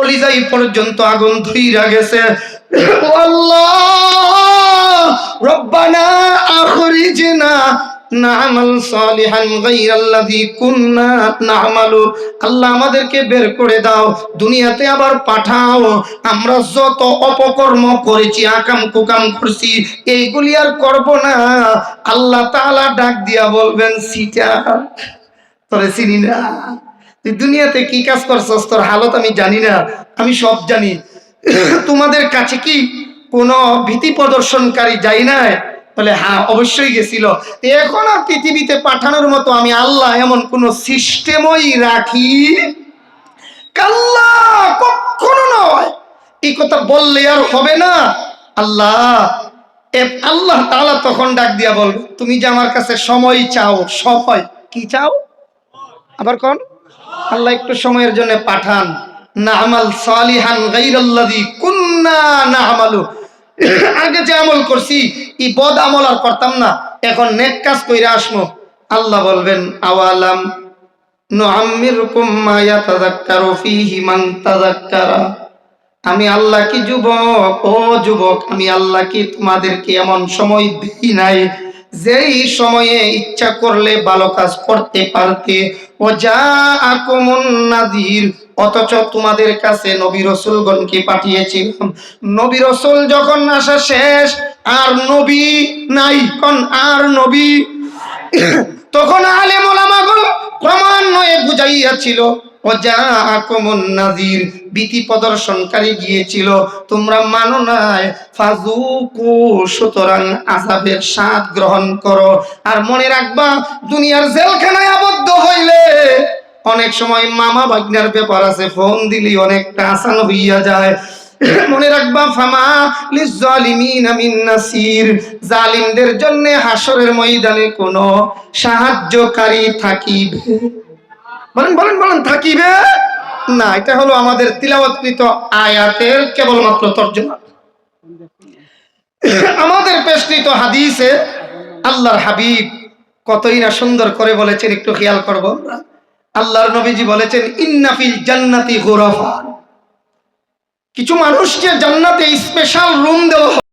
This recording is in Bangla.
কলিজাই পর্যন্ত আগুন ধুইরা গেছে। আল্লাহ আমাদেরকে বের করে দাও, দুনিয়াতে আবার পাঠাও। আমরা যত অপকর্ম করেছি, আকাম কুকাম করছি, এইগুলি আর করব না। আল্লাহ তাআলা ডাক দিয়া বলবেন, সিটা, তোরে চিনি না। তুই দুনিয়াতে কি কাজ করছস? তোর হালত আমি জানি না। আমি সব জানি। তোমাদের কাছে কি কোনো ভীতি প্রদর্শনকারী যাই নাই? বলে হ্যাঁ অবশ্যই গেছিল। এখন আর পৃথিবীতে পাঠানোর মতো আমি আল্লাহ এমন কোন সিস্টেমই রাখি? কাল্লা কখনো নয়। এই কথা বললে আর হবে না। আল্লাহ এ আল্লাহ তালা তখন ডাক দিয়া বলবে তুমি যে আমার কাছে সময় চাও সময় কি চাও? আবার কোন? আল্লাহ একটু সময়ের জন্য পাঠান। আগে যে আমল করছি, এই বদ আমল আর করতাম না। এখন নেক কাজ আসমো। আল্লাহ বলবেন, আওয়ালাম আমি আল্লাহ কি যুবক? ও যুবক, আমি আল্লাহ কি তোমাদেরকে এমন সময় দিই নাই? যেই সময়ে ইচ্ছা করলে ভালো কাজ করতে পারতে। ও যা আকমন নাজির অথচ তোমাদের কাছে নবী রসুলগণকে পাঠিয়েছিলাম। নবী রসুল যখন আসা শেষ, আর নবী নাই, কোন আর নবী? তখন আলেম ওলামাগুলো ক্রমান্বয়ে বুঝাইয়াছিল ও নাজির প্রদর্শনকারী গিয়েছিল। তোমরা মানো সুতরাং স্বাদ গ্রহণ করো। আর মনে রাখবা, দুনিয়ার জেলখানায় আবদ্ধ হইলে অনেক সময় মামা ভাগ্নার ব্যাপার আছে, ফোন দিলি অনেকটা আসান হইয়া যায়। মনে রাখবা, ফামা নাসির, জালিমদের জন্য হাসরের ময়দানে কোনো সাহায্যকারী থাকিবে। বলেন বলেন বলেন, থাকিবে? না, এটা হলো আমাদের তিলাওয়াতকৃত আয়াতের কেবলমাত্র তর্জমা। আমাদের পেশকৃত হাদিসে আল্লাহর হাবিব কতই না সুন্দর করে বলেছেন, একটু খেয়াল করব আমরা। আল্লাহর নবীজি বলেছেন ইন্নাফিল জান্নাতি গোরফা। কিছু মানুষকে জান্নাতে স্পেশাল রুম দেওয়া।